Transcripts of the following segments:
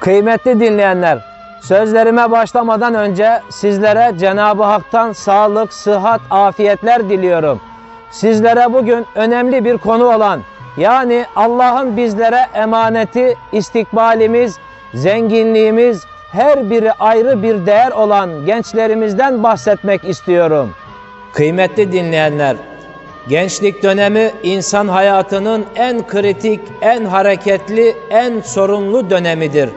Kıymetli dinleyenler, sözlerime başlamadan önce sizlere Cenab-ı Hak'tan sağlık, sıhhat, afiyetler diliyorum. Sizlere bugün önemli bir konu olan yani Allah'ın bizlere emaneti, istikbalimiz, zenginliğimiz, her biri ayrı bir değer olan gençlerimizden bahsetmek istiyorum. Kıymetli dinleyenler, Gençlik dönemi insan hayatının en kritik, en hareketli, en sorumlu dönemidir.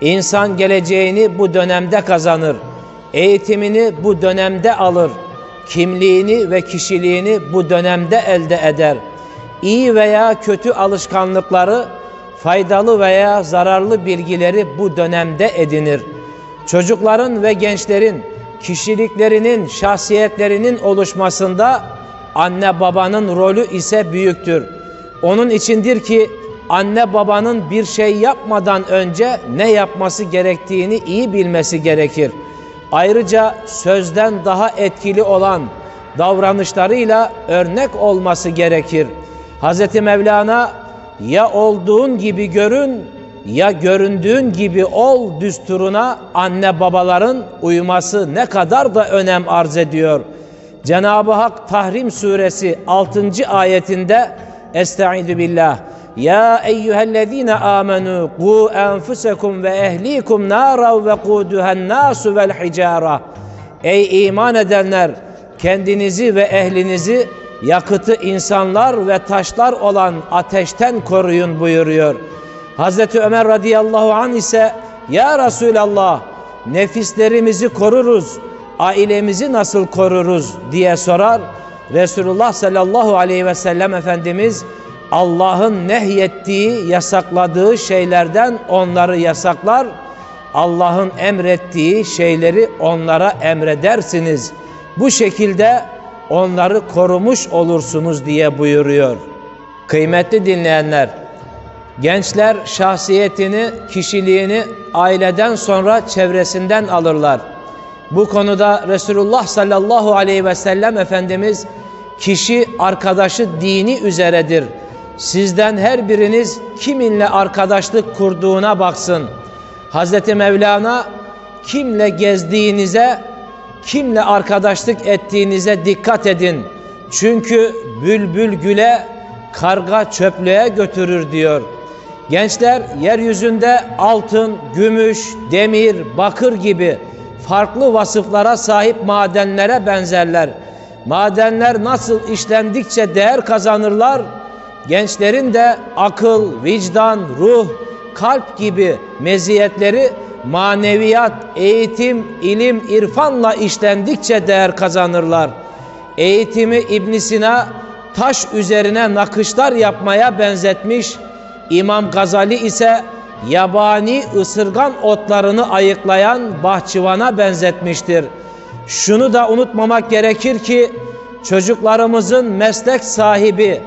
İnsan geleceğini bu dönemde kazanır. Eğitimini bu dönemde alır. Kimliğini ve kişiliğini bu dönemde elde eder. İyi veya kötü alışkanlıkları, faydalı veya zararlı bilgileri bu dönemde edinir. Çocukların ve gençlerin kişiliklerinin, şahsiyetlerinin oluşmasında anne babanın rolü ise büyüktür. Onun içindir ki anne babanın bir şey yapmadan önce ne yapması gerektiğini iyi bilmesi gerekir. Ayrıca sözden daha etkili olan davranışlarıyla örnek olması gerekir. Hz. Mevlana ya olduğun gibi görün ya göründüğün gibi ol düsturuna anne babaların uyması ne kadar da önem arz ediyor.'' Cenab-ı Hak Tahrim suresi 6. ayetinde Estaizu billah Ya eyyühellezine amenu qu enfusekum ve ehlikum nara ve quduhen nasu vel hicara Ey iman edenler kendinizi ve ehlinizi yakıtı insanlar ve taşlar olan ateşten koruyun buyuruyor. Hazreti Ömer radıyallahu an ise Ya Resulallah nefislerimizi koruruz ailemizi nasıl koruruz diye sorar. Resulullah sallallahu aleyhi ve sellem Efendimiz Allah'ın nehyettiği, yasakladığı şeylerden onları yasaklar. Allah'ın emrettiği şeyleri onlara emredersiniz. Bu şekilde onları korumuş olursunuz diye buyuruyor. Kıymetli dinleyenler, gençler şahsiyetini, kişiliğini aileden sonra çevresinden alırlar. Bu konuda Resulullah sallallahu aleyhi ve sellem Efendimiz kişi arkadaşı dini üzeredir. Sizden her biriniz kiminle arkadaşlık kurduğuna baksın. Hazreti Mevlana kimle gezdiğinize, kimle arkadaşlık ettiğinize dikkat edin. Çünkü bülbül güle, karga çöplüğe götürür diyor. Gençler yeryüzünde altın, gümüş, demir, bakır gibi farklı vasıflara sahip madenlere benzerler. Madenler nasıl işlendikçe değer kazanırlar, gençlerin de akıl, vicdan, ruh, kalp gibi meziyetleri maneviyat, eğitim, ilim, irfanla işlendikçe değer kazanırlar. Eğitimi İbn Sina taş üzerine nakışlar yapmaya benzetmiş. İmam Gazali ise yabani ısırgan otlarını ayıklayan bahçıvana benzetmiştir. Şunu da unutmamak gerekir ki çocuklarımızın meslek sahibi,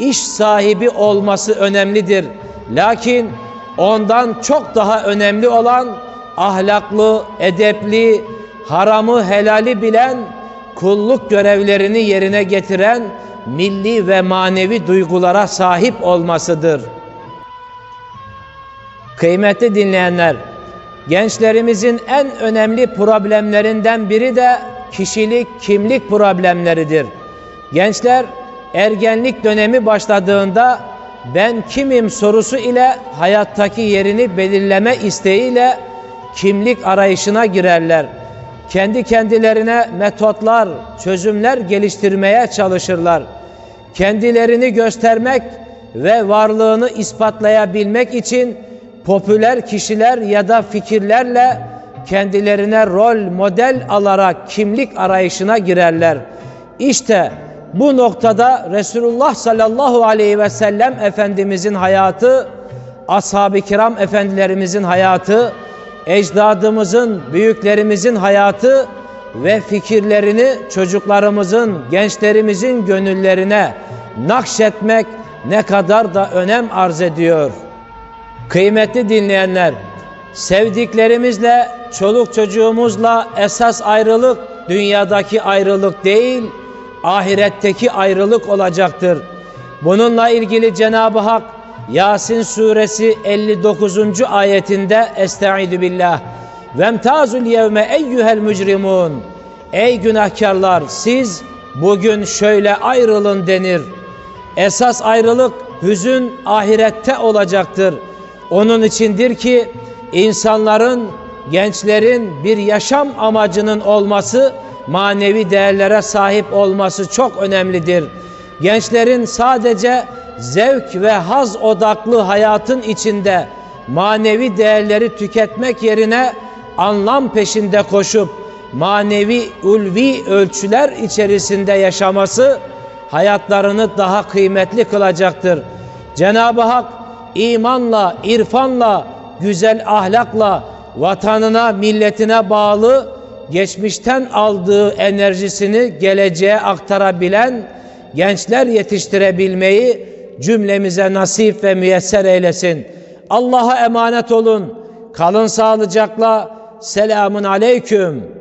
iş sahibi olması önemlidir. Lakin ondan çok daha önemli olan ahlaklı, edepli, haramı helali bilen, kulluk görevlerini yerine getiren milli ve manevi duygulara sahip olmasıdır.'' Kıymetli dinleyenler, gençlerimizin en önemli problemlerinden biri de kişilik, kimlik problemleridir. Gençler ergenlik dönemi başladığında ben kimim sorusu ile hayattaki yerini belirleme isteğiyle kimlik arayışına girerler. Kendi kendilerine metotlar, çözümler geliştirmeye çalışırlar. Kendilerini göstermek ve varlığını ispatlayabilmek için popüler kişiler ya da fikirlerle kendilerine rol model alarak kimlik arayışına girerler. İşte bu noktada Resulullah sallallahu aleyhi ve sellem Efendimizin hayatı, ashab-ı kiram efendilerimizin hayatı, ecdadımızın, büyüklerimizin hayatı ve fikirlerini çocuklarımızın, gençlerimizin gönüllerine nakşetmek ne kadar da önem arz ediyor.'' Kıymetli dinleyenler, sevdiklerimizle, çoluk çocuğumuzla esas ayrılık dünyadaki ayrılık değil, ahiretteki ayrılık olacaktır. Bununla ilgili Cenab-ı Hak Yasin suresi 59. ayetinde Estaizu billah. Vemtazul yevme eyyuhel mücrimun. Ey günahkarlar siz bugün şöyle ayrılın denir. Esas ayrılık hüzün ahirette olacaktır. Onun içindir ki insanların, gençlerin bir yaşam amacının olması, manevi değerlere sahip olması çok önemlidir. Gençlerin sadece zevk ve haz odaklı hayatın içinde manevi değerleri tüketmek yerine anlam peşinde koşup manevi ulvi ölçüler içerisinde yaşaması hayatlarını daha kıymetli kılacaktır. Cenab-ı Hak imanla, irfanla, güzel ahlakla vatanına, milletine bağlı geçmişten aldığı enerjisini geleceğe aktarabilen gençler yetiştirebilmeyi cümlemize nasip ve müyesser eylesin. Allah'a emanet olun. Kalın sağlıcakla. Selamun aleyküm.